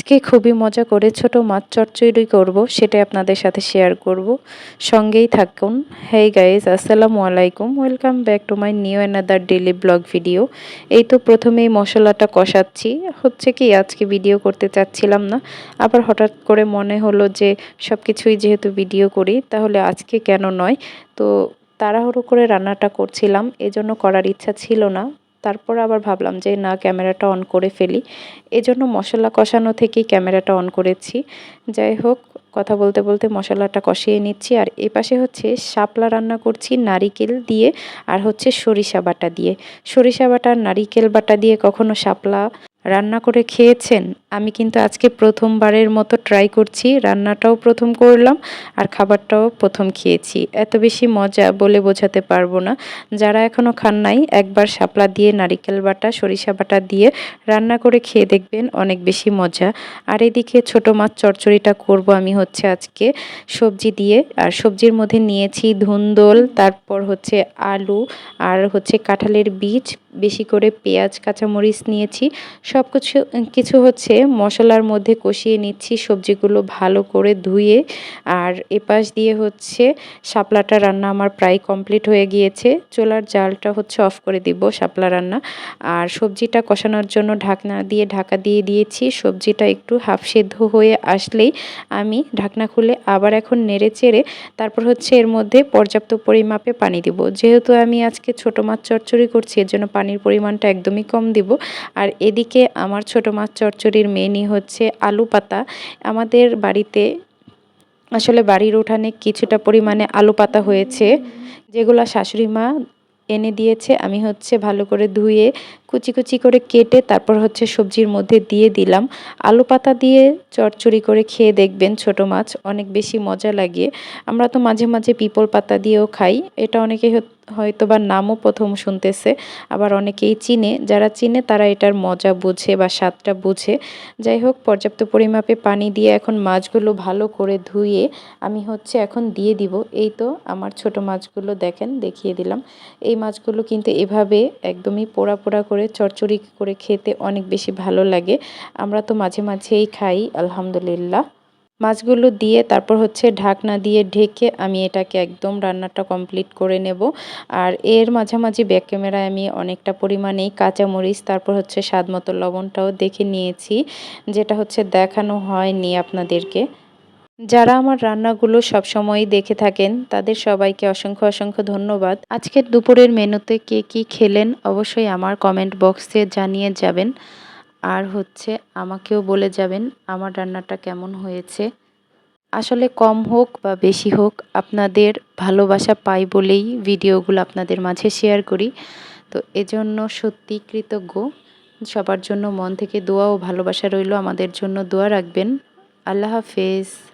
আজকে খুবই মজা করে ছোট মাছ চচ্চড়ি করব, সেটাই আপনাদের সাথে শেয়ার করব। সঙ্গেই থাকুন। হেই গাইজ আসসালামু আলাইকুম। Welcome back to my new another daily vlog video এই তো প্রথমেই মশলাটা কষাচ্ছি। হচ্ছে কি, আজকে ভিডিও করতে চাচ্ছিলাম না। আবার হঠাৎ করে মনে হলো যে সব কিছুই যেহেতু ভিডিও করি, তাহলে আজকে কেন নয়? তো তাড়াহুড়ো করে রান্নাটা করছিলাম, এজন্য করার ইচ্ছা ছিল না। তারপর আবার ভাবলাম যে না, ক্যামেরাটা অন করে ফেলি। এজন্য মশলা কষানো থেকেই ক্যামেরাটা অন করেছি। যাই হোক, কথা বলতে বলতে মশলাটা কষিয়ে নিচ্ছি। আর এপাশে হচ্ছে শাপলা রান্না করছি নারিকেল দিয়ে, আর হচ্ছে সরিষা বাটা দিয়ে। সরিষা বাটা নারিকেল বাটা দিয়ে কখনো শাপলা রান্না করে খেয়েছেন? আমি কিন্তু আজকে প্রথমবারের মতো ট্রাই করছি, রান্নাটাও প্রথম করলাম আর খাবারটাও প্রথম খেয়েছি। এত বেশি মজা বলে বোঝাতে পারব না। যারা এখনও খান নাই, একবার শাপলা দিয়ে নারিকেল বাটা, সরিষা বাটা দিয়ে রান্না করে খেয়ে দেখবেন অনেক বেশি মজা। আর এদিকে ছোট মাছ চচ্চড়িটা করব আমি হচ্ছে আজকে। সবজি দিয়ে, আর সবজির মধ্যে নিয়েছি ধুন্দল, তারপর হচ্ছে আলু, আর হচ্ছে কাঁঠালের বীজ, বেশি করে পেঁয়াজ, কাঁচামরিচ নিয়েছি। সব কিছু কিছু হচ্ছে মশলার মধ্যে কষিয়ে নিচ্ছি, সবজিগুলো ভালো করে ধুয়ে। আর এপাশ দিয়ে হচ্ছে শাপলাটা রান্না আমার প্রায় কমপ্লিট হয়ে গিয়েছে। চোলার জালটা হচ্ছে অফ করে দিব শাপলা রান্না। আর সবজিটা কষানোর জন্য ঢাকনা দিয়ে ঢাকা দিয়ে দিয়েছি। সবজিটা একটু হাফ সেদ্ধ হয়ে আসলেই আমি ঢাকনা খুলে আবার এখন নেড়ে চেড়ে তারপর হচ্ছে এর মধ্যে পর্যাপ্ত পরিমাপে পানি দিব। যেহেতু আমি আজকে ছোট মাছ চচ্চড়ি করছি এর জন্য পানির পরিমাণটা একদমই কম দিব। আর এদিকে আমার ছোট মাছ চচ্চড়ির মেনই হচ্ছে আলু পাতা। আমাদের বাড়িতে আসলে বাড়ির উঠানে কিছুটা পরিমাণে আলু পাতা হয়েছে, যেগুলো শাশুড়ি মা এনে দিয়েছে। আমি হচ্ছে ভালো করে ধুয়ে কুচি কুচি করে কেটে তারপর হচ্ছে সবজির মধ্যে দিয়ে দিলাম। আলু পাতা দিয়ে চচ্চড়ি করে খেয়ে দেখবেন ছোট মাছ, অনেক বেশি মজা লাগে। আমরা তো মাঝে মাঝে পিপল পাতা দিয়েও খাই। এটা অনেকে হয়তো বা নামও প্রথম শুনতেছে, আবার অনেকেই চিনে। যারা চিনে তারা এটার মজা বুঝে বা স্বাদটা বুঝে। যাই হোক, পর্যাপ্ত পরিমাপে পানি দিয়ে এখন মাছগুলো ভালো করে ধুয়ে আমি হচ্ছে এখন দিয়ে দিব। এই তো আমার ছোট মাছগুলো দেখেন, দেখিয়ে দিলাম। এই মাছগুলো কিন্তু এভাবে একদমই পোড়া পোড়া করে চচ্চড়ি করে খেতে অনেক বেশি ভালো লাগে। আমরা তো মাঝে মাঝেই খাই, আলহামদুলিল্লাহ। মাছগুলো দিয়ে তারপর হচ্ছে ঢাকনা দিয়ে ঢেকে আমি এটাকে একদম রান্নাটা কমপ্লিট করে নেব। আর এর মাঝামাঝি ব্যাক ক্যামেরায় আমি অনেকটা পরিমাণেই কাঁচামরিচ, তারপর হচ্ছে স্বাদ মতো লবণটাও দেখে নিয়েছি, যেটা হচ্ছে দেখানো হয়নি আপনাদেরকে। যারা আমার রান্নাগুলো সবসময়ই দেখে থাকেন, তাদের সবাইকে অসংখ্য অসংখ্য ধন্যবাদ। আজকের দুপুরের মেনুতে কে কী খেলেন অবশ্যই আমার কমেন্ট বক্সে জানিয়ে যাবেন। আর হচ্ছে আমাকেও বলে যাবেন আমার রান্নাটা কেমন হয়েছে। আসলে কম হোক বা বেশি হোক, আপনাদের ভালোবাসা পাই বলেই ভিডিওগুলো আপনাদের মাঝে শেয়ার করি। তো এজন্য সত্যি কৃতজ্ঞ। সবার জন্য মন থেকে দোয়া ও ভালোবাসা রইল। আমাদের জন্য দোয়া রাখবেন। আল্লাহ হাফেজ।